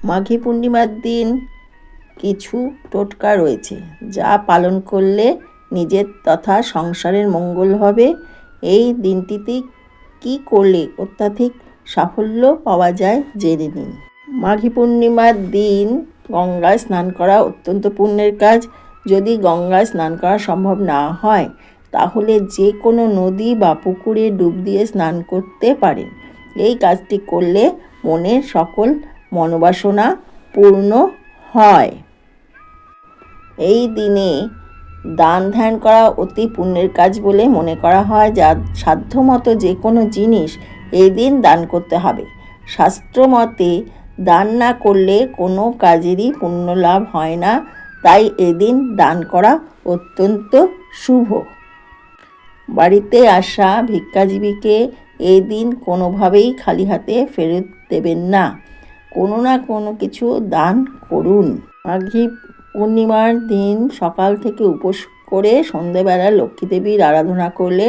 মাঘী পূর্ণিমার দিন কিছু টোটকা রয়েছে, যা পালন করলে নিজের তথা সংসারের মঙ্গল হবে। এই দিনটিতে কি করলে অত্যাধিক সাফল্য পাওয়া যায় জেনে নিন। মাঘী পূর্ণিমার দিন গঙ্গায় স্নান করা অত্যন্ত পুণ্যের কাজ। যদি গঙ্গায় স্নান করা সম্ভব না হয়, তাহলে যে কোনো নদী বা পুকুরে ডুব দিয়ে স্নান করতে পারেন। এই কাজটি করলে মনের সকল মনোবাসনা পূর্ণ হয়। এই দিনে দান ধ্যান করা অতি পুণ্যের কাজ বলে মনে করা হয়, যা সাধ্যমতো যে কোনো জিনিস এই দিন দান করতে হবে। শাস্ত্রমতে, দান না করলে কোনো কাজেরই পুণ্য লাভ হয় না, তাই এদিন দান করা অত্যন্ত শুভ। বাড়িতে আসা ভিক্ষাজীবীকে এই দিন কোনোভাবেই খালি হাতে ফেরত দেবেন না। কোনো না কোনো কিছু দান করুন। মাঘী পূর্ণিমার দিন সকাল থেকে উপোস করে সন্ধেবেলা লক্ষ্মী দেবীর আরাধনা করলে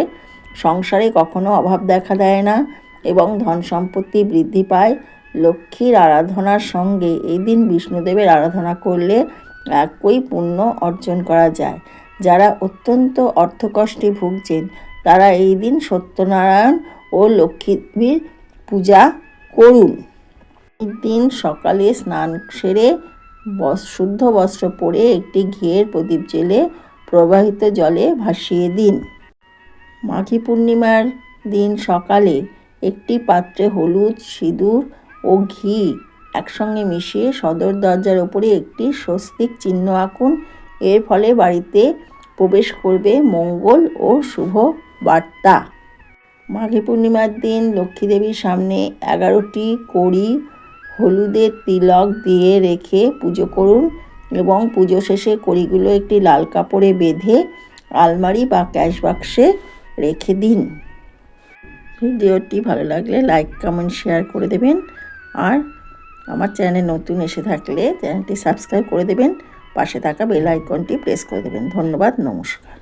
সংসারে কখনো অভাব দেখা দেয় না এবং ধন সম্পত্তি বৃদ্ধি পায়। লক্ষ্মীর আরাধনার সঙ্গে এই দিন বিষ্ণুদেবের আরাধনা করলে একই পুণ্য অর্জন করা যায়। যারা অত্যন্ত অর্থকষ্টে ভুগছেন, তারা এই দিন সত্যনারায়ণ ও লক্ষ্মীর পূজা করুন। দিন সকালে স্নান সেরে শুদ্ধ বস্ত্র পরে একটি ঘিয়ের প্রদীপ জেলে প্রবাহিত জলে ভাসিয়ে দিন। মাঘী পূর্ণিমার দিন সকালে একটি পাত্রে হলুদ, সিঁদুর ও ঘি একসঙ্গে মিশিয়ে সদর দরজার ওপরে একটি স্বস্তিক চিহ্ন আঁকুন। এর ফলে বাড়িতে প্রবেশ করবে মঙ্গল ও শুভ বার্তা। মাঘী পূর্ণিমার দিন লক্ষ্মী দেবীর সামনে এগারোটি কড়ি হলুদের তিলক দিয়ে রেখে পুজো করুন এবং পুজো শেষে কড়িগুলো একটি লাল কাপড়ে বেঁধে আলমারি বা ক্যাশ বাক্সে রেখে দিন। ভিডিওটি ভালো লাগলে লাইক, কমেন্ট, শেয়ার করে দেবেন। আর আমার চ্যানেল নতুন এসে থাকলে চ্যানেলটি সাবস্ক্রাইব করে দেবেন। পাশে থাকা বেল আইকনটি প্রেস করে দেবেন। ধন্যবাদ, নমস্কার।